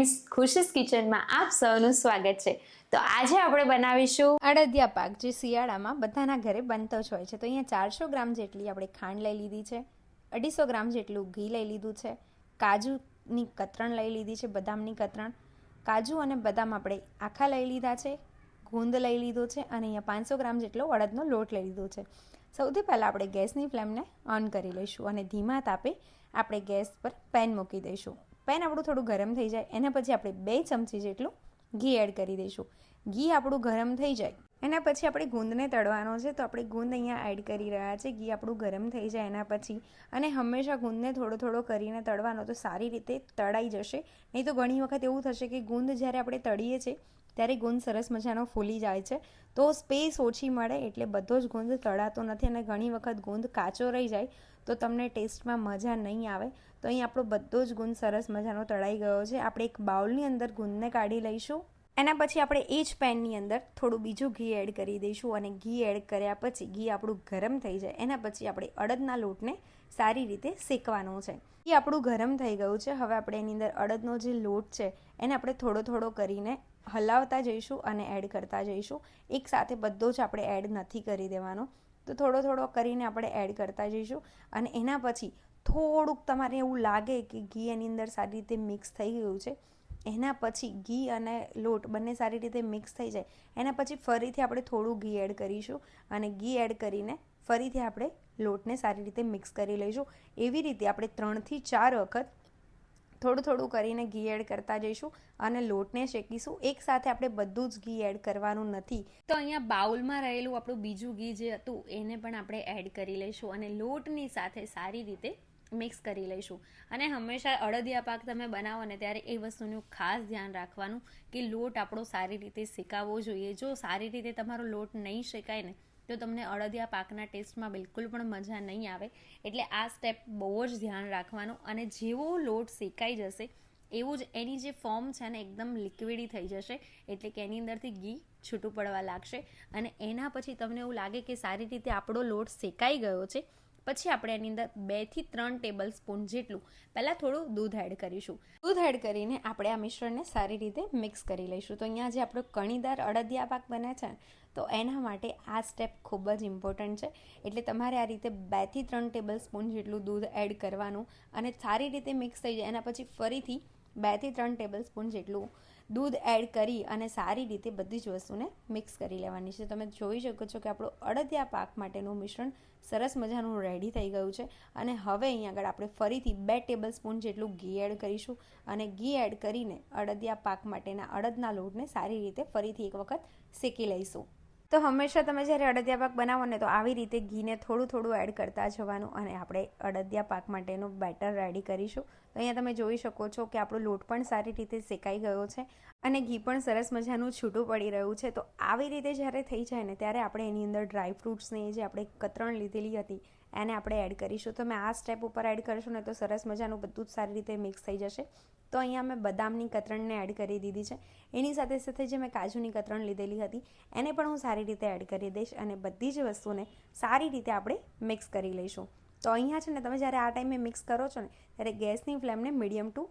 Friends, ખુશીસ કિચનમાં આપ સૌનું સ્વાગત છે. તો આજે આપણે બનાવીશું અડદિયા પાક, જે શિયાળામાં બધાના ઘરે બનતો જ હોય છે. તો અહીંયા ચારસો ગ્રામ જેટલી આપણે ખાંડ લઈ લીધી છે, અઢીસો ગ્રામ જેટલું ઘી લઈ લીધું છે, કાજુની કતરણ લઈ લીધી છે, બદામની કતરણ. કાજુ અને બદામ આપણે આખા લઈ લીધા છે, ગુંદ લઈ લીધો છે અને અહીંયા પાંચસો ગ્રામ જેટલો અડદનો લોટ લઈ લીધો છે. સૌથી પહેલાં આપણે ગેસની ફ્લેમને ઓન કરી લઈશું અને ધીમા તાપે આપણે ગેસ પર પેન મૂકી દઈશું. પેન આપણું થોડું ગરમ થઈ જાય, એના પછી આપણે બે ચમચી જેટલું ઘી એડ કરી દઈશું. ઘી આપણું ગરમ થઈ જાય, એના પછી આપણે ગુંદને તળવાનો છે, તો આપણે ગુંદ અહીંયા એડ કરી રહ્યા છે, ઘી આપણું ગરમ થઈ જાય એના પછી. અને હંમેશા ગુંદને થોડો થોડો કરીને તળવાનો, તો સારી રીતે તળાઈ જશે. નહીં તો ઘણી વખત એવું થશે કે ગુંદ જ્યારે આપણે તળીએ છીએ ત્યારે ગુંદ સરસ મજાનો ફૂલી જાય છે. તો સ્પેસ ઓછી મળે એટલે બધો જ ગુંદ તળાતો નથી અને ઘણી વખત ગુંદ કાચો રહી જાય તો તમને ટેસ્ટમાં મજા નહીં આવે. તો અહીં આપણો બધો જ ગુંદ સરસ મજાનો તળાઈ ગયો છે. આપણે એક બાઉલની અંદર ગુંદને કાઢી લઈશું. એના પછી આપણે એ જ પેનની અંદર થોડું બીજું ઘી એડ કરી દઈશું અને ઘી એડ કર્યા પછી ઘી આપણું ગરમ થઈ જાય. એના પછી આપણે અડદના લોટને સારી રીતે શેકવાનો છે. એ આપણું ગરમ થઈ ગયું છે. હવે આપણે એની અંદર અડદનો જે લોટ છે એને આપણે થોડો થોડો કરીને હલાવતા જઈશું અને એડ કરતા જઈશું. એકસાથે બધો જ આપણે એડ નથી કરી દેવાનો. તો થોડો થોડો કરીને આપણે એડ કરતા જઈશું અને એના પછી થોડુંક તમારે એવું લાગે કે ઘી એની અંદર સારી રીતે મિક્સ થઈ ગયું છે. એના પછી ઘી અને લોટ બંને સારી રીતે મિક્સ થઈ જાય. એના પછી ફરીથી આપણે થોડું ઘી એડ કરીશું અને ઘી એડ કરીને ફરીથી આપણે લોટને સારી રીતે મિક્સ કરી લઈશું. એવી રીતે આપણે ત્રણથી ચાર વખત થોડું થોડું કરીને ઘી એડ કરતા જઈશું અને લોટને શેકીશું. એકસાથે આપણે બધું જ ઘી એડ કરવાનું નથી. તો અહીંયા બાઉલમાં રહેલું આપણું બીજું ઘી જે હતું, એને પણ આપણે એડ કરી લઈશું અને લોટની સાથે સારી રીતે મિક્સ કરી લઈશું. અને હંમેશા અડદિયા પાક તમે બનાવો ને ત્યારે એ વસ્તુનું ખાસ ધ્યાન રાખવાનું કે લોટ આપણો સારી રીતે શેકાવવો જોઈએ. જો સારી રીતે તમારો લોટ નહીં શેકાય ને તો તમને અડદિયા પાકના ટેસ્ટમાં બિલકુલ પણ મજા નહીં આવે. એટલે આ સ્ટેપ બહુ જ ધ્યાન રાખવાનું અને જેવો લોટ શેકાઈ જશે, એવું જ એની જે ફોર્મ છે ને એકદમ લિક્વિડી થઈ જશે, એટલે કે એની અંદરથી ઘી છૂટું પડવા લાગશે. અને એના પછી તમને એવું લાગે કે સારી રીતે આપણો લોટ શેકાઈ ગયો છે, પછી આપણે એની અંદર બેથી ત્રણ ટેબલ સ્પૂન જેટલું પહેલાં થોડું દૂધ એડ કરીશું. દૂધ એડ કરીને આપણે આ મિશ્રણને સારી રીતે મિક્સ કરી લઈશું. તો અહીંયા જે આપણો કણીદાર અડદિયા પાક બને છે તો એના માટે આ સ્ટેપ ખૂબ જ ઇમ્પોર્ટન્ટ છે. એટલે તમારે આ રીતે બેથી ત્રણ ટેબલ સ્પૂન જેટલું દૂધ એડ કરવાનું અને સારી રીતે મિક્સ થઈ જાય. એના પછી ફરીથી બેથી ત્રણ ટેબલ સ્પૂન જેટલું દૂધ એડ કરી અને સારી રીતે બધી જ વસ્તુને મિક્સ કરી લેવાની છે. તમે જોઈ શકો છો કે આપણું અડદિયા પાક માટેનું મિશ્રણ સરસ મજાનું રેડી થઈ ગયું છે. અને હવે અહીં આગળ આપણે ફરીથી બે ટેબલ સ્પૂન જેટલું ઘી એડ કરીશું અને ઘી એડ કરીને અડદિયા પાક માટેના અડદના લોટને સારી રીતે ફરીથી એક વખત શેકી લઈશું. તો હંમેશા તમે જ્યારે અડદિયા પાક બનાવો ને તો આવી રીતે ઘીને થોડું થોડું એડ કરતા જવાનું અને આપણે અડદિયા પાક માટેનું બેટર રેડી કરીશું. તો અહીંયા તમે જોઈ શકો છો કે આપણો લોટ પણ સારી રીતે શેકાઈ ગયો છે અને ઘી પણ સરસ મજાનું છૂટું પડી રહ્યું છે. તો આવી રીતે જ્યારે થઈ જાય ને ત્યારે આપણે એની અંદર ડ્રાય ફ્રૂટ્સની જે આપણે કતરણ લીધેલી હતી એને આપણે એડ કરીશું. તમે આ સ્ટેપ ઉપર એડ કરશો ને તો સરસ મજાનું બધું જ સારી રીતે મિક્સ થઈ જશે. તો અહીંયા મેં બદામની કતરણને એડ કરી દીધી છે. એની સાથે સાથે જે મેં કાજુની કતરણ લીધેલી હતી, એને પણ હું સારી રીતે એડ કરી દઈશ અને બધી જ વસ્તુને સારી રીતે આપણે મિક્સ કરી લઈશું. તો અહીંયા છે ને, તમે જ્યારે આ ટાઈમે મિક્સ કરો છો ને, ત્યારે ગેસની ફ્લેમને મીડિયમ ટુ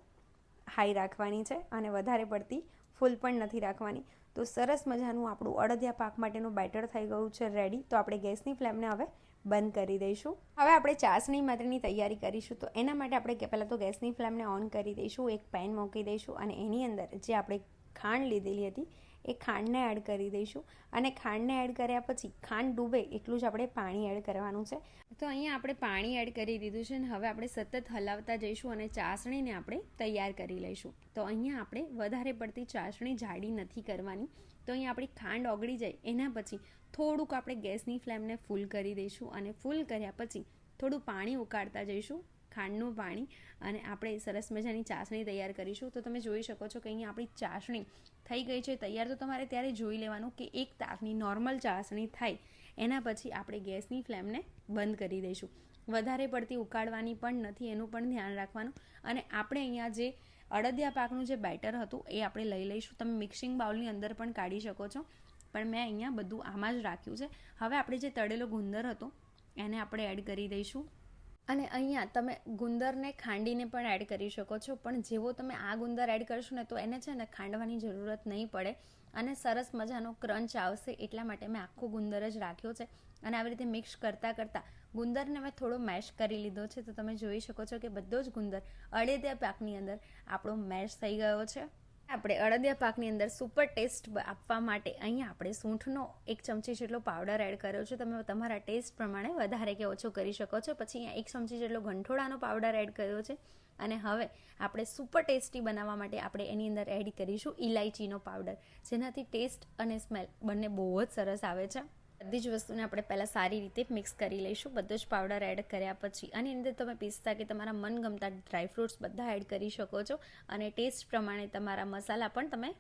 હાઈ રાખવાની છે અને વધારે પડતી ફૂલ પણ નથી રાખવાની. તો સરસ મજાનું આપણું અડદિયા પાક માટેનું બેટર થઈ ગયું છે રેડી તો આપણે ગેસની ફ્લેમને હવે બંધ કરી દઈશું. હવે આપણે ચાસણી માટેની તૈયારી કરીશું. તો એના માટે આપણે પહેલાં તો ગેસની ફ્લેમને ઓન કરી દઈશું, એક પેન મૂકી દઈશું અને એની અંદર જે આપણે ખાંડ લીધેલી હતી એ ખાંડને એડ કરી દઈશું. અને ખાંડને એડ કર્યા પછી ખાંડ ડૂબે એટલું જ આપણે પાણી એડ કરવાનું છે. તો અહીંયા આપણે પાણી એડ કરી દીધું છે અને હવે આપણે સતત હલાવતા જઈશું અને ચાસણીને આપણે તૈયાર કરી લઈશું. તો અહીંયા આપણે વધારે પડતી ચાસણી જાડી નથી કરવાની. તો અહીંયા આપણી ખાંડ ઓગળી જાય એના પછી થોડુંક આપણે ગેસની ફ્લેમને ફૂલ કરી દઈશું અને ફૂલ કર્યા પછી થોડું પાણી ઉકાળતા જઈશું. ખાંડનું પાણી અને આપણે સરસ મજાની ચાસણી તૈયાર કરીશું. તો તમે જોઈ શકો છો કે અહીંયા આપણી ચાસણી થઈ ગઈ છે. તૈયાર તો તમારે ત્યારે જોઈ લેવાનું કે એક તાકની નોર્મલ ચાસણી થાય. એના પછી આપણે ગેસની ફ્લેમને બંધ કરી દઈશું. વધારે પડતી ઉકાળવાની પણ નથી, એનું પણ ધ્યાન રાખવાનું. અને આપણે અહીંયા જે અડદિયા પાકનું જે બેટર હતું એ આપણે લઈ લઈશું. તમે મિક્સિંગ બાઉલની અંદર પણ કાઢી શકો છો. પણ મેં અહીંયા બધું આમાં જ રાખ્યું છે. હવે આપણે જે તળેલો ગુંદર હતો એને આપણે એડ કરી દઈશું. અને અહીંયા તમે ગુંદરને ખાંડીને પણ એડ કરી શકો છો, પણ જેવો તમે આ ગુંદર એડ કરશો ને તો એને છે ને ખાંડવાની જરૂરત નહીં પડે અને સરસ મજાનો ક્રંચ આવશે એટલા માટે મેં આખો ગુંદર જ રાખ્યો છે. અને આવી રીતે મિક્સ કરતાં કરતાં ગુંદરને મેં થોડો મેશ કરી લીધો છે, તો તમે જોઈ શકો છો કે બધો જ ગુંદર અડેદિયા પાકની અંદર આપણો મેશ થઈ ગયો છે. આપણે અડદિયા પાકની અંદર સુપર ટેસ્ટ આપવા માટે અહીંયા આપણે સૂંઠનો એક ચમચી જેટલો પાવડર એડ કર્યો છે. તમે તમારા ટેસ્ટ પ્રમાણે વધારે કે ઓછો કરી શકો છો. પછી અહીંયા એક ચમચી જેટલો ગંઠોડાનો પાવડર એડ કર્યો છે. અને હવે આપણે સુપર ટેસ્ટી બનાવવા માટે આપણે એની અંદર એડ કરીશું ઇલાયચીનો પાવડર જેનાથી ટેસ્ટ અને સ્મેલ બંને બહુ જ સરસ આવે છે. બધી જ વસ્તુને આપણે પહેલાં સારી રીતે મિક્સ કરી લઈશું. બધો જ પાવડર એડ કર્યા પછી અને અંદર તમે પિસ્તા કે તમારા મનગમતા ડ્રાયફ્રૂટ્સ બધા એડ કરી શકો છો. અને ટેસ્ટ પ્રમાણે તમારા મસાલા પણ તમે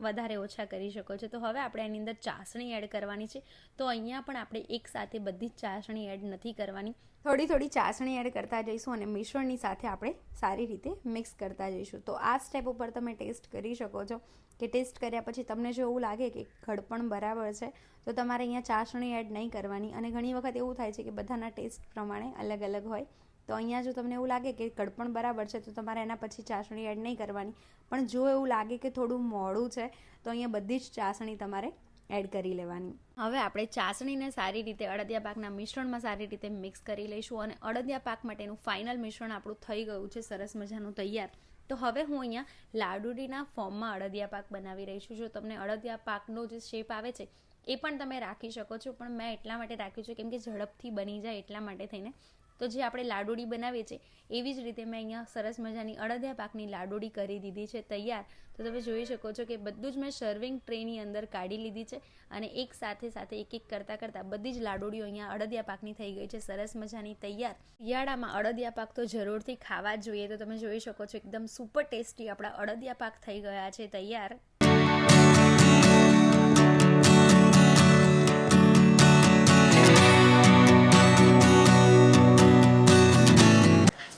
વધારે ઓછા કરી શકો છો. તો હવે આપણે એની અંદર ચાસણી એડ કરવાની છે. તો અહીંયા પણ આપણે એક સાથે બધી જ ચાસણી એડ નથી કરવાની. થોડી થોડી ચાસણી એડ કરતા જઈશું અને મિશ્રણની સાથે આપણે સારી રીતે મિક્સ કરતા જઈશું. તો આ સ્ટેપ ઉપર તમે ટેસ્ટ કરી શકો છો કે ટેસ્ટ કર્યા પછી તમને જો એવું લાગે કે ઘડપણ બરાબર છે, તો તમારે અહીંયા ચાસણી એડ નહીં કરવાની. અને ઘણી વખત એવું થાય છે કે બધાના ટેસ્ટ પ્રમાણે અલગ અલગ હોય. તો અહીંયા જો તમને એવું લાગે કે કડપણ બરાબર છે, તો તમારે એના પછી ચાસણી એડ નહીં કરવાની. પણ જો એવું લાગે કે થોડું મોડું છે, તો અહીંયા બધી જ ચાસણી તમારે એડ કરી લેવાની. હવે આપણે ચાસણીને સારી રીતે અડદિયા પાકના મિશ્રણમાં સારી રીતે મિક્સ કરી લઈશું અને અડદિયા પાક માટેનું ફાઇનલ મિશ્રણ આપણું થઈ ગયું છે, સરસ મજાનું તૈયાર. તો હવે હું અહીંયા લાડુડીના ફોર્મમાં અડદિયા પાક બનાવી રહી છું. જો તમને અડદિયા પાકનો જે શેપ આવે છે, એ પણ તમે રાખી શકો છો. પણ મેં એટલા માટે રાખ્યું છે, કેમ કે ઝડપથી બની જાય એટલા માટે થઈને તો જે આપણે લાડુડી બનાવીએ છીએ, એવી જ રીતે મેં અહીંયા સરસ મજાની અડદિયા પાકની લાડુડી કરી દીધી છે, તૈયાર. તો તમે જોઈ શકો છો કે બધું જ મેં સર્વિંગ ટ્રેની અંદર કાઢી લીધી છે અને એક સાથે સાથે એક એક કરતાં કરતાં બધી જ લાડુડીઓ અહીંયા અડદિયા પાકની થઈ ગઈ છે, સરસ મજાની તૈયાર. શિયાળામાં અડદિયા પાક તો જરૂરથી ખાવા જ જોઈએ. તો તમે જોઈ શકો છો, એકદમ સુપર ટેસ્ટી આપણા અડદિયા પાક થઈ ગયા છે, તૈયાર.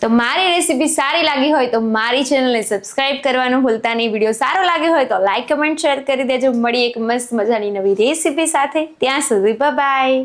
તો મારી રેસીપી સારી લાગી હોય તો મારી ચેનલને સબસ્ક્રાઇબ કરવાનું ભૂલતા નહીં. વીડિયો સારો લાગ્યો હોય તો લાઈક કમેન્ટ શેર કરી દેજો. મળી એક મસ્ત મજાની નવી રેસીપી સાથે. ત્યાં સુધી બાય